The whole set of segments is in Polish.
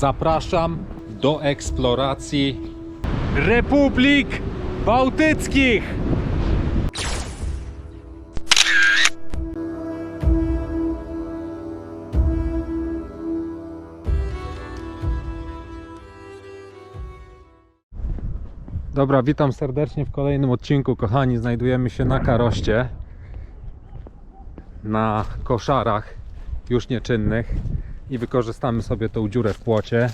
Zapraszam do eksploracji Republik Bałtyckich. Dobra, witam serdecznie w kolejnym odcinku, kochani. Znajdujemy się na Karoście, na koszarach już nieczynnych i wykorzystamy sobie tą dziurę w płocie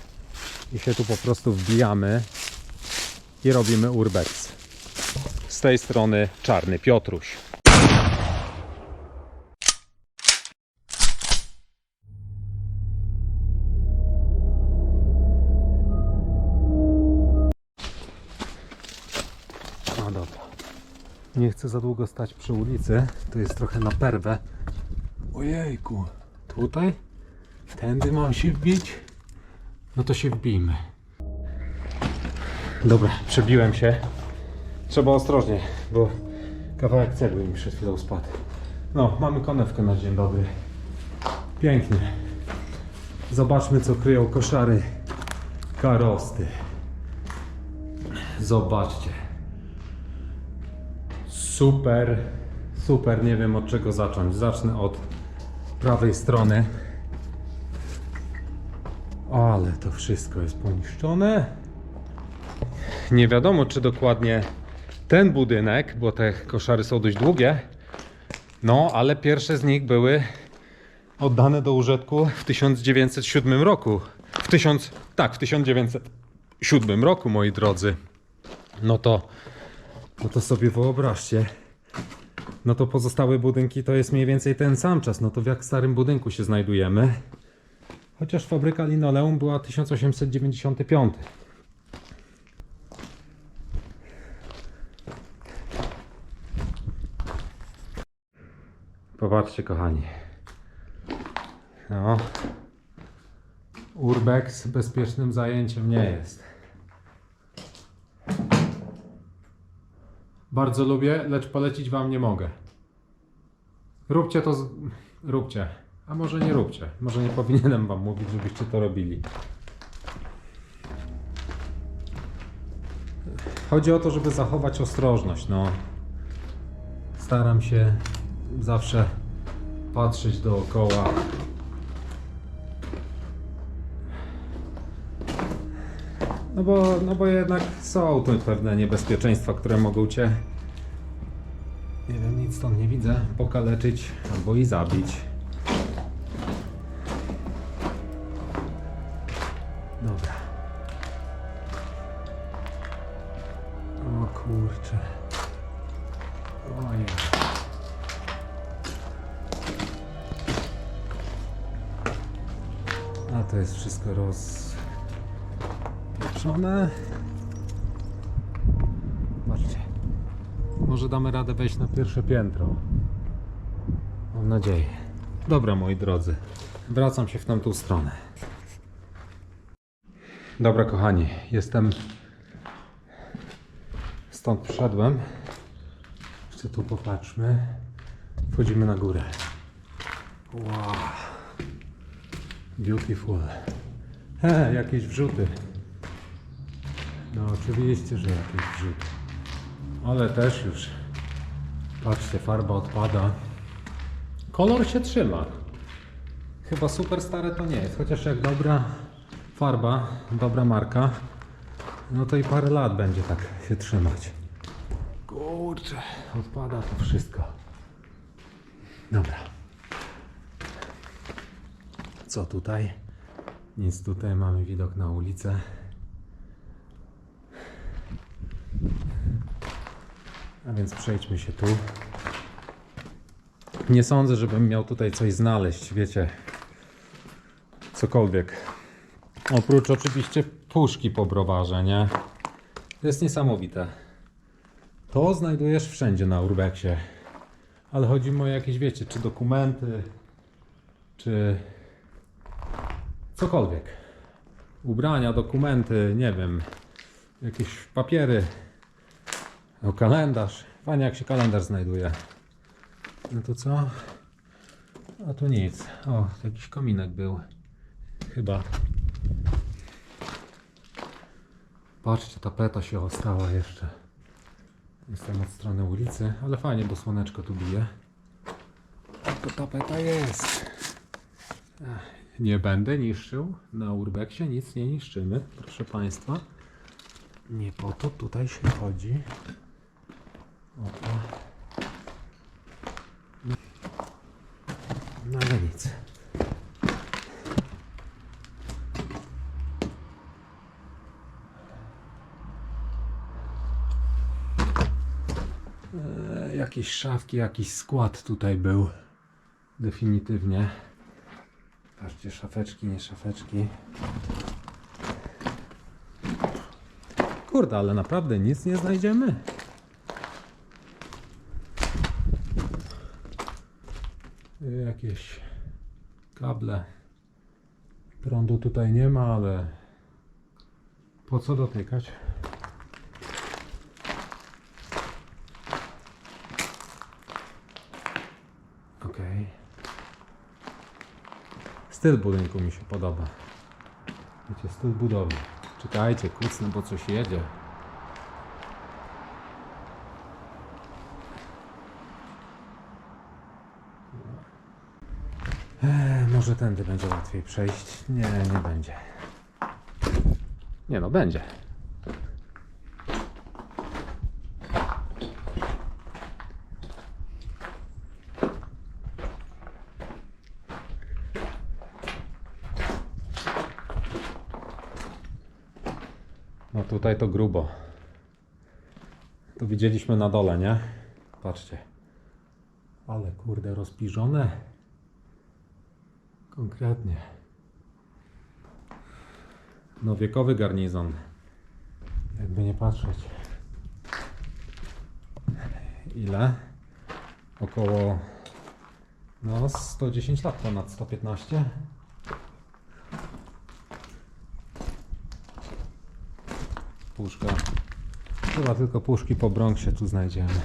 i się tu po prostu wbijamy i robimy urbex. Z tej strony Czarny Piotruś. No dobra. Nie chcę za długo stać przy ulicy. To jest trochę na perwę. Ojejku. Tutaj? Tędy mam się wbić? No to się wbijmy. Dobra, przebiłem się. Trzeba ostrożnie, bo kawałek cegły mi przed chwilą spadł. No, mamy konewkę na dzień dobry. Pięknie. Zobaczmy, co kryją koszary karosty. Zobaczcie. Super, super, nie wiem od czego zacząć. Zacznę od prawej strony. Ale to wszystko jest poniszczone. Nie wiadomo, czy dokładnie ten budynek, bo te koszary są dość długie. No, ale pierwsze z nich były oddane do użytku w 1907 roku. W tysiąc, tak, w 1907 roku, moi drodzy. No to, no to sobie wyobraźcie. No to pozostałe budynki to jest mniej więcej ten sam czas. No to w jak starym budynku się znajdujemy. Chociaż fabryka linoleum była 1895. Popatrzcie, kochani. No. Urbex bezpiecznym zajęciem nie jest. Bardzo lubię, lecz polecić wam nie mogę. Róbcie to z... róbcie. A może nie róbcie. Może nie powinienem wam mówić, żebyście to robili. Chodzi o to, żeby zachować ostrożność. No. Staram się zawsze patrzeć dookoła. No bo, no bo jednak są tu pewne niebezpieczeństwa, które mogą cię, nie wiem, nic stąd nie widzę, pokaleczyć albo i zabić. Dobra. O kurczę. Ojej. A to jest wszystko rozpieprzone. Zobaczcie. Może damy radę wejść na pierwsze piętro. Mam nadzieję. Dobra, moi drodzy. Wracam się w tamtą stronę. Dobra, kochani. Jestem... Stąd przyszedłem. Jeszcze tu popatrzmy. Wchodzimy na górę. Wow. Beautiful. He, jakieś wrzuty. No oczywiście, że jakieś wrzuty. Ale też już. Patrzcie, farba odpada. Kolor się trzyma. Chyba super stare to nie jest. Chociaż jak dobra farba, dobra marka, no to i parę lat będzie tak się trzymać. Kurczę, odpada to wszystko. Dobra. Co tutaj? Nic tutaj, mamy widok na ulicę. A więc przejdźmy się tu. Nie sądzę, żebym miał tutaj coś znaleźć, wiecie. Cokolwiek. Oprócz oczywiście puszki po browarze, nie? To jest niesamowite. To znajdujesz wszędzie na urbexie. Ale chodzi mi o jakieś, wiecie, czy dokumenty, czy cokolwiek. Ubrania, dokumenty, nie wiem, jakieś papiery. O, kalendarz. Fajnie jak się kalendarz znajduje. No to co? A tu nic. O, jakiś kominek był. Chyba. Patrzcie, tapeta się ostała jeszcze. Jestem od strony ulicy, ale fajnie, bo słoneczko tu bije. To tapeta jest. Nie będę niszczył. Na urbexie nic nie niszczymy, proszę Państwa. Nie po to tutaj się chodzi. Opa. No, no ale nic. E, jakieś szafki, jakiś skład tutaj był. Definitywnie. Patrzcie, szafeczki, nie szafeczki. Kurde, ale naprawdę nic nie znajdziemy. Jakieś kable. Prądu tutaj nie ma, ale po co dotykać? Okej. Styl budynku mi się podoba. Wiecie, styl budowy. Czekajcie, kucnę, bo coś jedzie. Eee, może tędy będzie łatwiej przejść. Nie, nie będzie. Nie no, będzie. No tutaj to grubo. To widzieliśmy na dole, nie? Patrzcie. Ale kurde, rozpiżone. Konkretnie. No wiekowy garnizon. Jakby nie patrzeć. Ile? Około no 110 lat, ponad 115. Puszka. Chyba tylko puszki po Bronxie tu znajdziemy.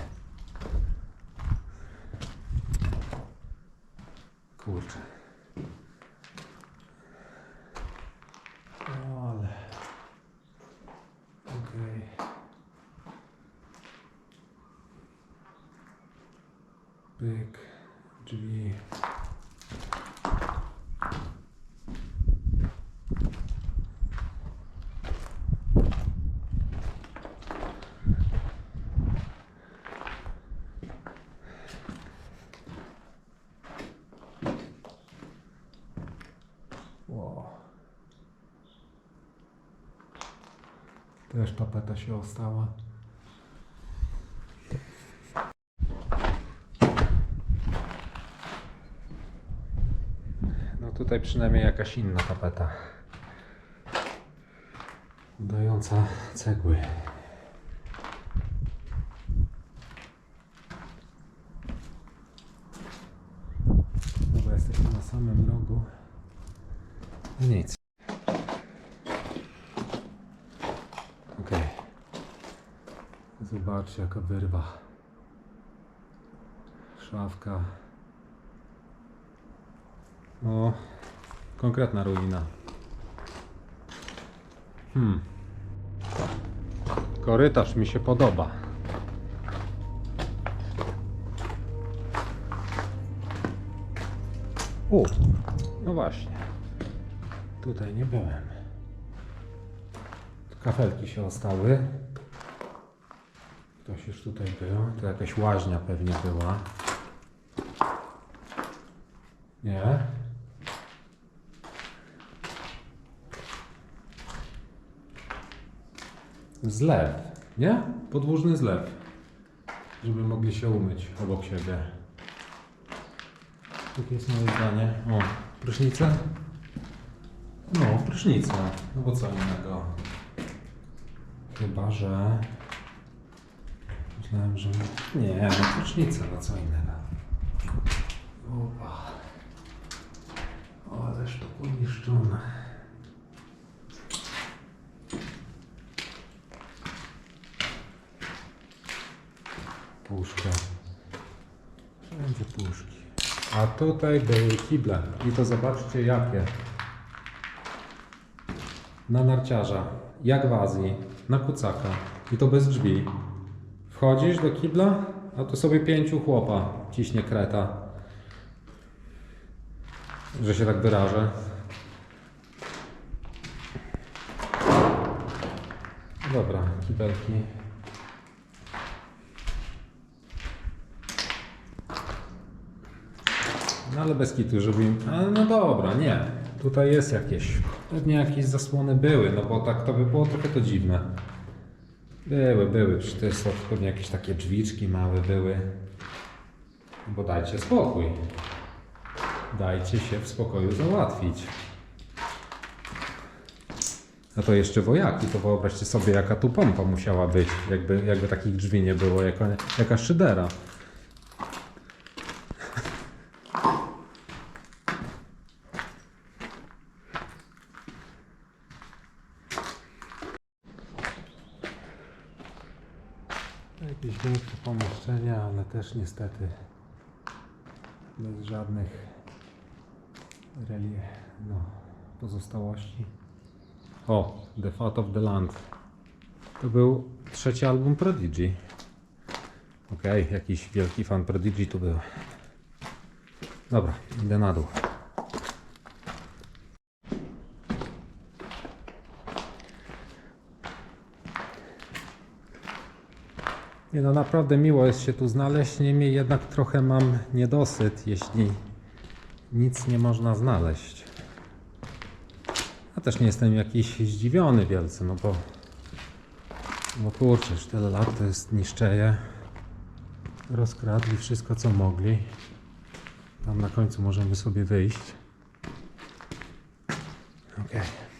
Kurczę. No ale... Okej. Pyk. Drzwi. Wow. Też tapeta się ostała. No tutaj przynajmniej jakaś inna tapeta. Udająca cegły. Dobra, jesteśmy na samym rogu. No nic. Okej. Zobaczcie jaka wyrwa. Szafka. No, konkretna ruina. Hmm. Korytarz mi się podoba. U, no właśnie. Tutaj nie byłem. Kafelki się ostały. Ktoś już tutaj był. To jakaś łaźnia pewnie była. Nie. Zlew, nie? Podłużny zlew. Żeby mogli się umyć obok siebie. Jakie jest moje zdanie? O, prysznice? No, prysznica. No bo co innego? Chyba, że... Myślałem, że... Nie, prysznica, no co innego. Opa. O, ależ to poniszczone. Puszka. Wszędzie puszki. A tutaj były kible. I to zobaczcie jakie. Na narciarza. jak w Azji, na kucaka. I to bez drzwi. Wchodzisz do kibla, a tu sobie pięciu chłopa ciśnie kreta. Że się tak wyrażę. Dobra, kibelki. No ale bez kitu, żeby im... Ale no dobra, nie. Tutaj jest jakieś... Pewnie jakieś zasłony były, no bo tak to by było trochę to dziwne. Były, były. Przecież to jest pewnie jakieś takie drzwiczki małe były. Bo dajcie spokój. Dajcie się w spokoju załatwić. A to jeszcze wojaki, to wyobraźcie sobie jaka tu pompa musiała być, jakby, jakby takich drzwi nie było, jaka, jaka szydera. Ale też niestety bez żadnych reli- no, pozostałości. O, The Fat of the Land. To był trzeci album Prodigy. Okej, jakiś wielki fan Prodigy tu był. Dobra, idę na dół. Nie no, naprawdę miło jest się tu znaleźć, niemniej jednak trochę mam niedosyt, jeśli nic nie można znaleźć. Ja też nie jestem jakiś zdziwiony wielce, no bo no kurczę, już tyle lat to jest niszczeje. Rozkradli wszystko co mogli. Tam na końcu możemy sobie wyjść. Okej.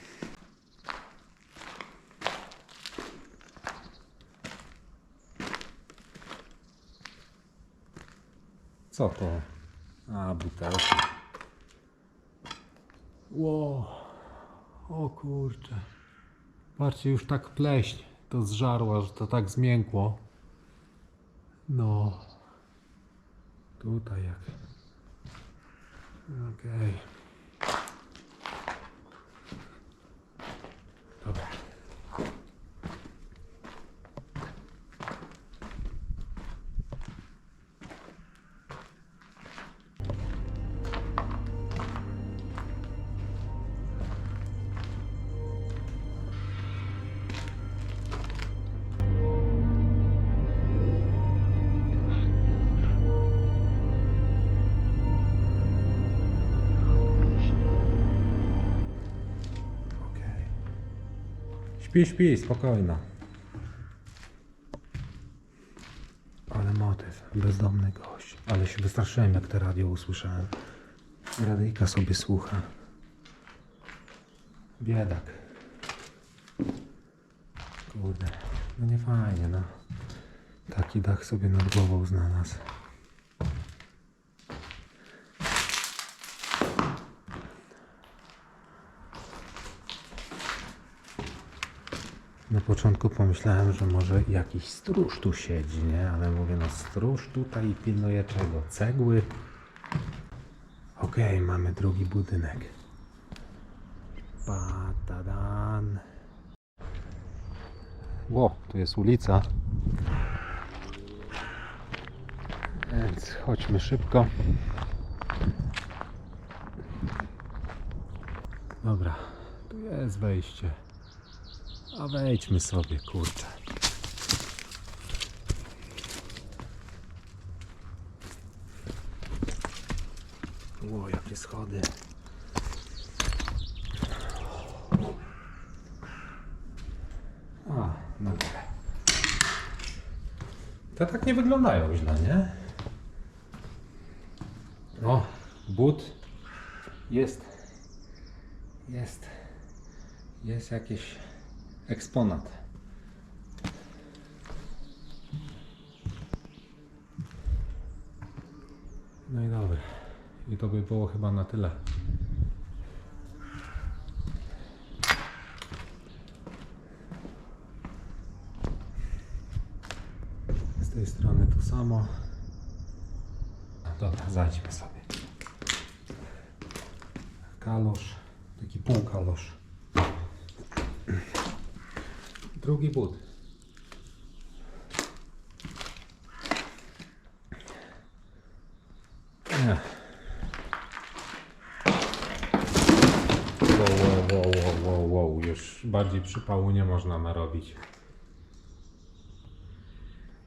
Co to? A, butelki. Ło. O kurczę. Patrzcie, już tak pleśń to zżarła, że to tak zmiękło. No. Tutaj jak. Okej. Dobra. Śpi, śpi, spokojno. Ale motyw, bezdomny gość. Ale się wystraszyłem, jak te radio usłyszałem. Radyjka sobie słucha. Biedak. Kurde, no nie fajnie, no. Taki dach sobie nad głową znalazł. Na początku pomyślałem, że może jakiś stróż tu siedzi, nie? Ale mówię, no stróż tutaj pilnuje czego? Cegły? Okej, mamy drugi budynek. Patadan. Ło, tu jest ulica. Więc chodźmy szybko. Dobra, tu jest wejście. A wejdźmy sobie, kurczę. Ło, jakie schody. A, no. To tak nie wyglądają źle, nie? O, but. Jest. Jest. Jest jakiś eksponat. No i dobra. I to by było chyba na tyle. Z tej strony to samo. Dobra, zajdźmy sobie. Kalosz, taki półkalosz. Drugi but. Nie. Wow, wow, wow, wow, wow. Już bardziej przypału nie można narobić.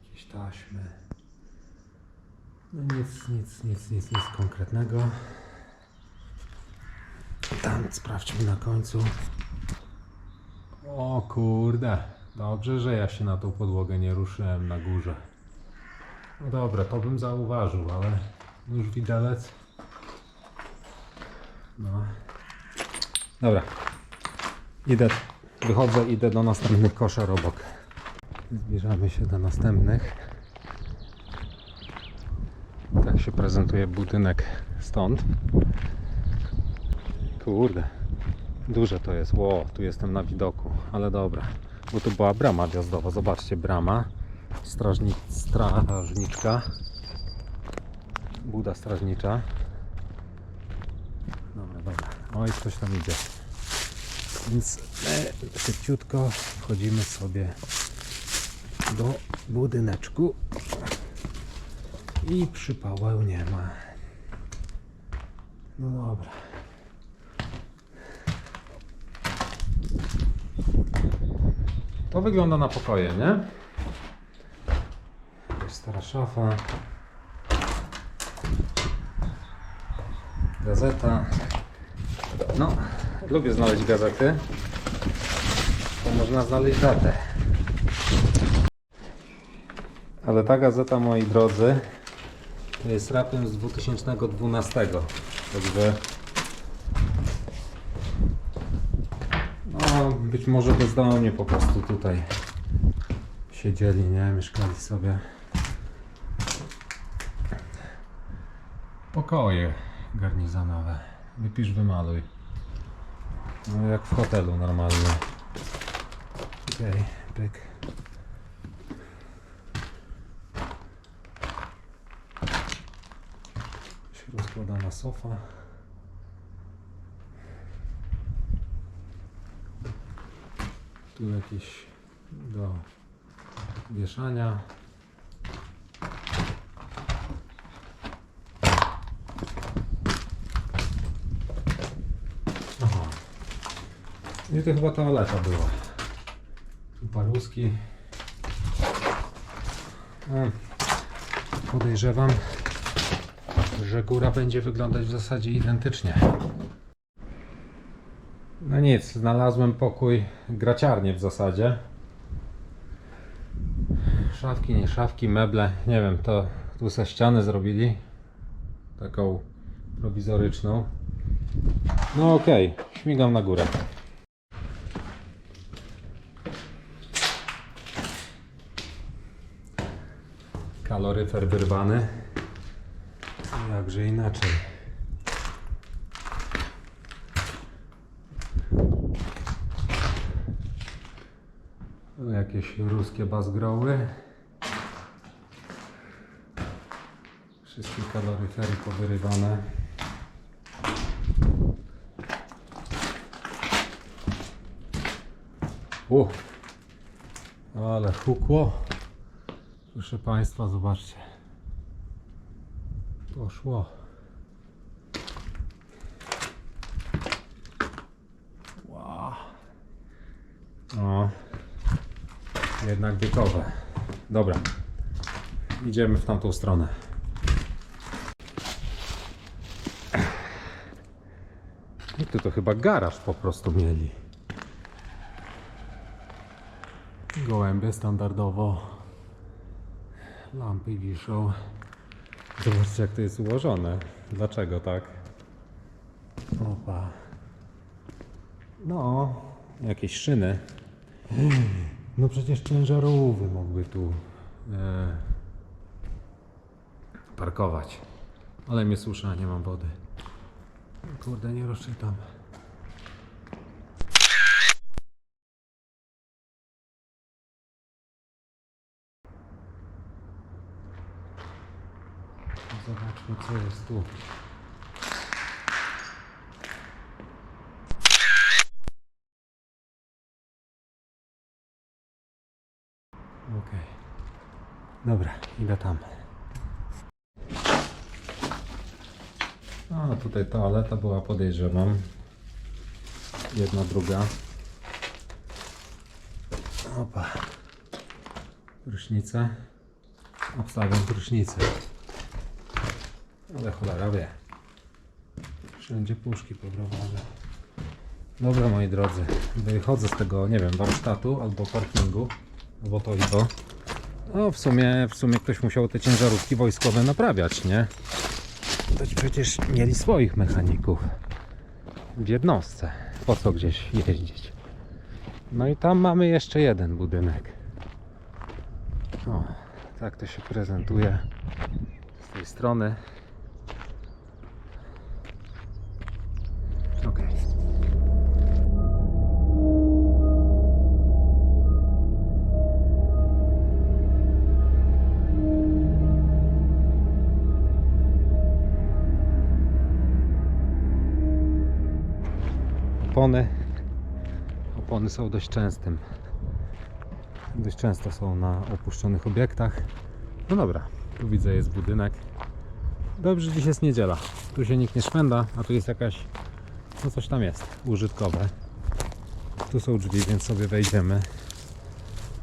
Jakieś taśmy. No nic, nic, nic, nic, nic konkretnego. Tam sprawdźmy na końcu. O kurde. Dobrze, że ja się na tą podłogę nie ruszyłem na górze. No dobra, to bym zauważył, ale już widelec. No. Dobra. Idę, wychodzę, idę do następnych koszer obok. Zbliżamy się do następnych. Tak się prezentuje budynek stąd. Kurde. Duże to jest. Ło, tu jestem na widoku, ale dobra. Bo tu była brama wjazdowa. Zobaczcie, brama. Strażni, strażniczka. Buda strażnicza. Dobra, dobra. Oj, ktoś tam idzie. Więc e, szybciutko wchodzimy sobie do budyneczku. I przypału nie ma. No dobra. To wygląda na pokoje, nie? Jakaś stara szafa. Gazeta. No, lubię znaleźć gazety. To można znaleźć datę. Ale ta gazeta, moi drodzy, to jest rapem z 2012. Także no, być może bezdomnie po prostu tutaj siedzieli, nie? Mieszkali sobie. Pokoje garnizonowe. Wypisz, wymaluj. No jak w hotelu normalnie. Okej, pyk. Się rozkładana sofa. Tu jakieś do wieszania. I to chyba toaleta była. Tu paluski. Podejrzewam, że góra będzie wyglądać w zasadzie identycznie. No nic, znalazłem pokój, graciarnię w zasadzie. Szafki, nie szafki, meble, nie wiem, to tu se ścianę zrobili. Taką prowizoryczną. No okej, śmigam na górę. Kaloryfer wyrwany. Jakże inaczej. Jakieś ruskie bazgroły. Wszystkie kaloryfery powyrywane. U, ale hukło. Proszę Państwa, zobaczcie. Poszło. Wow. Jednak wiekowe. Dobra. Idziemy w tamtą stronę. I tu to chyba garaż po prostu mieli. Gołębie standardowo. Lampy wiszą. Zobaczcie jak to jest ułożone. Dlaczego tak? Opa. No, jakieś szyny. No przecież ciężarówki mogły tu e, parkować. Ale mnie susza, nie mam wody. Kurde, nie rozczytam. Zobaczmy co jest tu. Okej. Dobra, idę tam. A tutaj toaleta była, podejrzewam. Jedna, druga. Opa. Prysznice. Obstawiam prysznice. Ale cholera wie. Wszędzie puszki pogrowane. Dobra moi drodzy, wychodzę z tego, nie wiem, warsztatu albo parkingu, albo to i to. No w sumie, w sumie ktoś musiał te ciężarówki wojskowe naprawiać, nie? To ci przecież mieli swoich mechaników w jednostce. Po co gdzieś jeździć? No i tam mamy jeszcze jeden budynek. O, tak to się prezentuje z tej strony. Opony. Opony są dość częstym. Dość często są na opuszczonych obiektach. No dobra, tu widzę jest budynek. Dobrze, dziś jest niedziela. Tu się nikt nie szwenda, a tu jest jakaś, no coś tam jest, użytkowe. Tu są drzwi, więc sobie wejdziemy.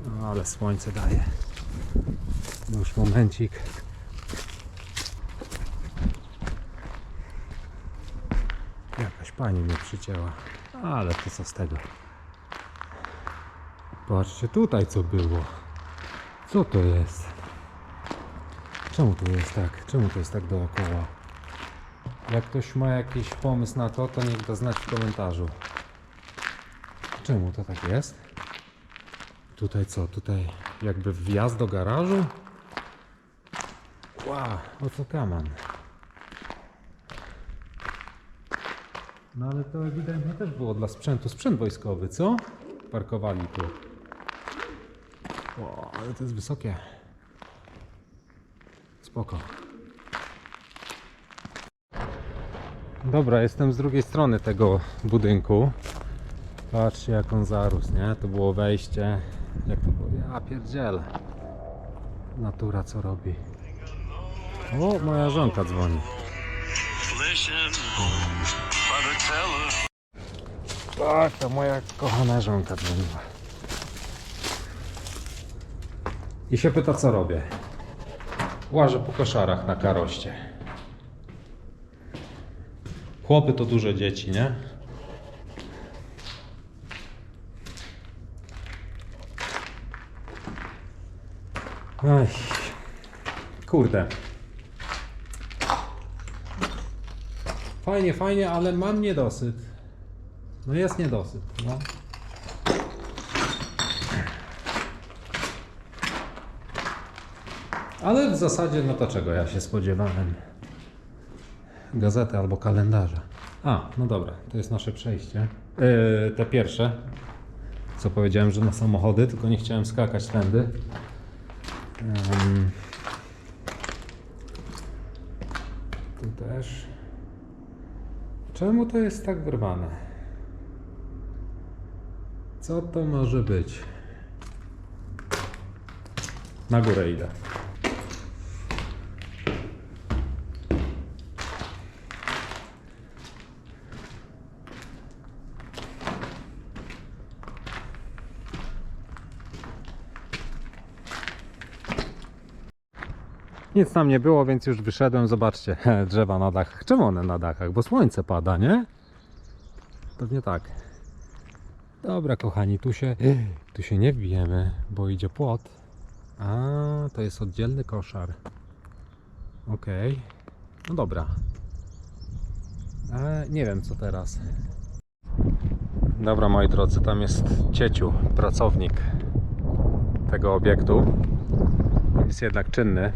No, ale słońce daje. No już momencik. Jakaś pani mnie przycięła. Ale to co z tego? Patrzcie tutaj co było. Co to jest? Czemu tu jest tak? Czemu to jest tak dookoła? Jak ktoś ma jakiś pomysł na to, to niech da znać w komentarzu. Czemu to tak jest? Tutaj co? Tutaj jakby wjazd do garażu? Wow, o co kaman? No ale to ewidentnie też było dla sprzętu. Sprzęt wojskowy, co? Parkowali tu. O, ale to jest wysokie. Spoko. Dobra, jestem z drugiej strony tego budynku. Patrzcie jak on zarósł, nie? To było wejście. Jak to było? Ja pierdzielę. Natura co robi. O, moja żonka dzwoni. Tak, to moja kochana żonka dzwoniła. I się pyta, co robię. Łażę po koszarach na karoście. Chłopy to duże dzieci, nie? Kurde. Fajnie, fajnie, ale mam niedosyt. No jest niedosyt, no. Ale w zasadzie, no to czego ja się spodziewałem? Gazety albo kalendarza. A, no dobra, to jest nasze przejście. Yy, te pierwsze, co powiedziałem, że na samochody, tylko nie chciałem skakać tędy. Ym. Tu też. Czemu to jest tak wyrwane? Co to może być? Na górę idę. Nic tam nie było, więc już wyszedłem. Zobaczcie, drzewa na dachach. Czemu one na dachach? Bo słońce pada, nie? Pewnie tak. Dobra, kochani, tu się, tu się nie wbijemy, bo idzie płot. A, to jest oddzielny koszar. Okej. No dobra. E, nie wiem co teraz. Dobra, moi drodzy, tam jest cieciu, pracownik tego obiektu. Jest jednak czynny.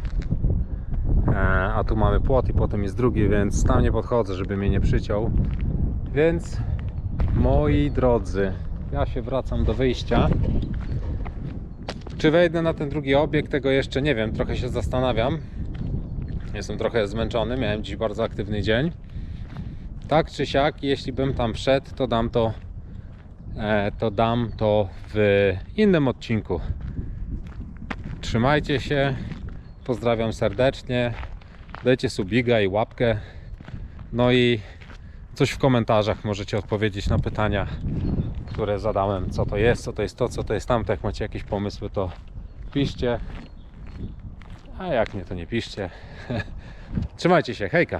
E, a tu mamy płot i potem jest drugi, więc tam nie podchodzę, żeby mnie nie przyciął. Więc moi drodzy, ja się wracam do wyjścia. Czy wejdę na ten drugi obiekt, tego jeszcze nie wiem, trochę się zastanawiam. Jestem trochę zmęczony, miałem dziś bardzo aktywny dzień. Tak czy siak, jeśli bym tam wszedł, to dam to, e, to dam to w innym odcinku. Trzymajcie się. Pozdrawiam serdecznie. Dajcie subiga i łapkę. No i coś w komentarzach możecie odpowiedzieć na pytania, które zadałem. Co to jest, co to jest to, co to jest tamto. Jak macie jakieś pomysły, to piszcie. A jak nie, to nie piszcie. Trzymajcie się. Hejka.